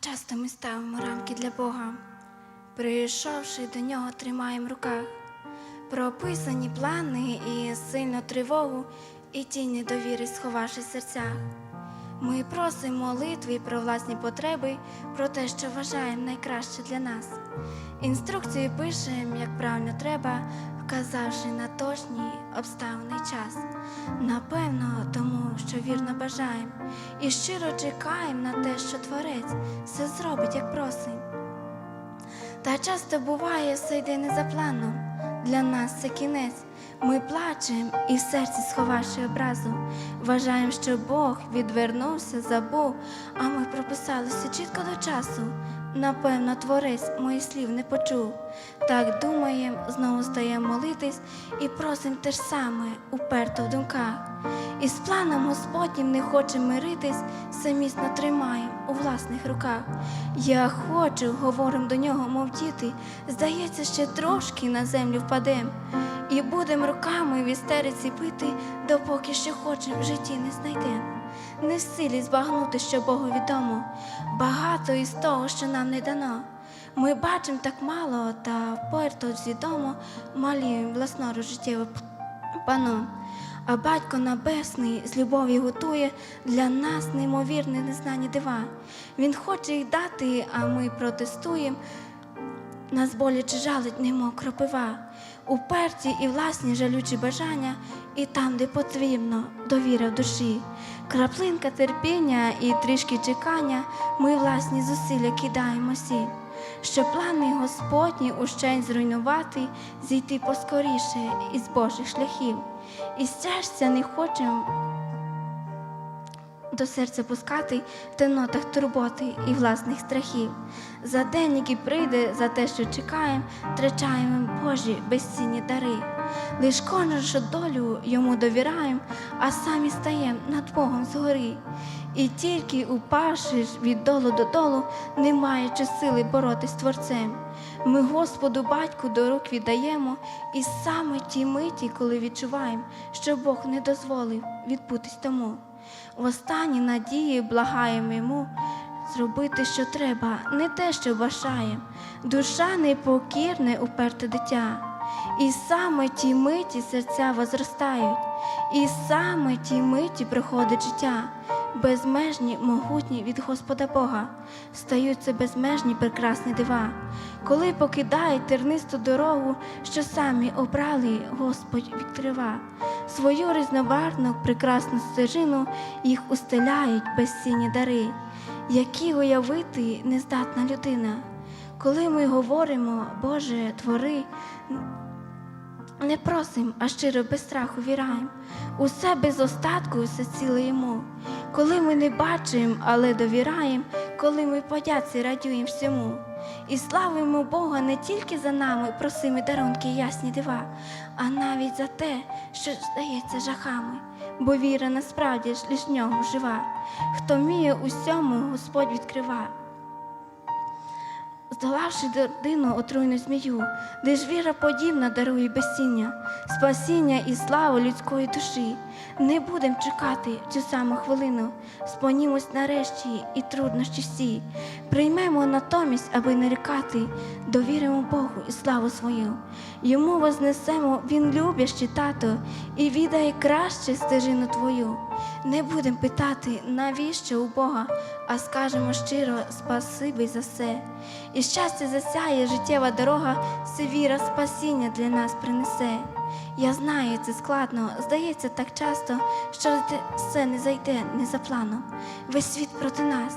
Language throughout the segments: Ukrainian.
часто ми ставимо рамки для Бога, прийшовши до нього, тримаємо в руках прописані плани і сильну тривогу, і тіні довіри, сховавши в серцях. Ми просимо молитви про власні потреби, про те, що вважаємо найкраще для нас. Інструкцію пишемо, як правильно треба, вказавши на точні обставини час. Напевно, тому що вірно бажаємо і щиро чекаємо на те, що Творець все зробить, як просим. Та часто буває, все йде не за планом. Для нас це кінець. Ми плачемо і в серці сховавши образу. Вважаємо, що Бог відвернувся, забув, а ми прописалися чітко до часу. Напевно, творець моїх слів не почув. Так думаєм, знову стаємо молитись і просим те ж саме, уперто в думках. І з планом Господнім не хочемо миритись, все міцно тримаємо у власних руках. Я хочу, говорим до нього, мов діти, здається, ще трошки на землю впадем. І будем руками в істериці пити, допоки що хочем в житті не знайдем. Не в силі збагнути, що Богу відомо, багато із того, що нам не дано. Ми бачимо так мало, та вперто свідомо малюємо власноруч життєве пано. А батько Небесний з любові готує для нас неймовірні незнані дива. Він хоче їх дати, а ми протестуємо. Нас боляче жалить, немов кропива, уперті і власні жалючі бажання, і там, де потрібно, довіра в душі. Краплинка терпіння і трішки чекання, ми власні зусилля кидаємо всі, щоб плани Господні ущень зруйнувати, зійти поскоріше із Божих шляхів. І стяжця не хочемо до серця пускати в темнотах турботи і власних страхів. За день, який прийде, за те, що чекаємо, втрачаємо Божі безцінні дари. Лиш нашу долю йому довіряємо, а самі стаємо над Богом згори. І тільки упавши від долу до долу, не маючи сили боротись з творцем. Ми Господу батьку до рук віддаємо, і саме ті миті, коли відчуваємо, що Бог не дозволив відбутись тому. В останній надії благаємо йому зробити, що треба, не те, що бажаємо. Душа непокірне, уперте дитя. І саме ті миті серця возростають, і саме ті миті приходить життя, безмежні, могутні від Господа Бога, стаються безмежні прекрасні дива, коли покидають тернисту дорогу, що самі обрали, Господь відкрива. Свою різнобарвну прекрасну стежину їх устеляють безцінні дари, які уявити нездатна людина. Коли ми говоримо, Боже, твори, не просим, а щиро без страху віраємо. Усе без остатку, все ціле йому. Коли ми не бачимо, але довіраємо, коли ми подяці радюємо всьому. І славимо Бога не тільки за нами, просими дарунки і ясні дива, а навіть за те, що здається жахами, бо віра насправді ж лиш в ньому жива. Хто вміє усьому, Господь відкрива здолавши дордину отруйну змію, де ж віра подібна дарує безціння, спасіння і славу людської душі. Не будем чекати цю саму хвилину, спонімось нарешті і труднощі всі. Приймемо натомість, аби нарікати, довіримо Богу і славу свою. Йому вознесемо, Він любящий тато, і віддає краще стежину твою. Не будемо питати, навіщо у Бога, а скажемо щиро спасибі за все. І щастя засяє життєва дорога, все віра спасіння для нас принесе. Я знаю, це складно, здається так часто, що все не зайде не за планом. Весь світ проти нас.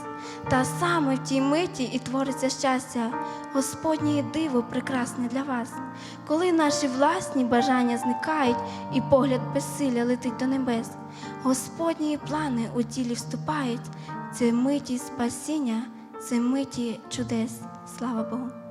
Та саме в тій миті і твориться щастя, Господнє диво прекрасне для вас. Коли наші власні бажання зникають і погляд безсилля летить до небес, Господні плани у тілі вступають, це миті спасіння, це миті чудес. Слава Богу.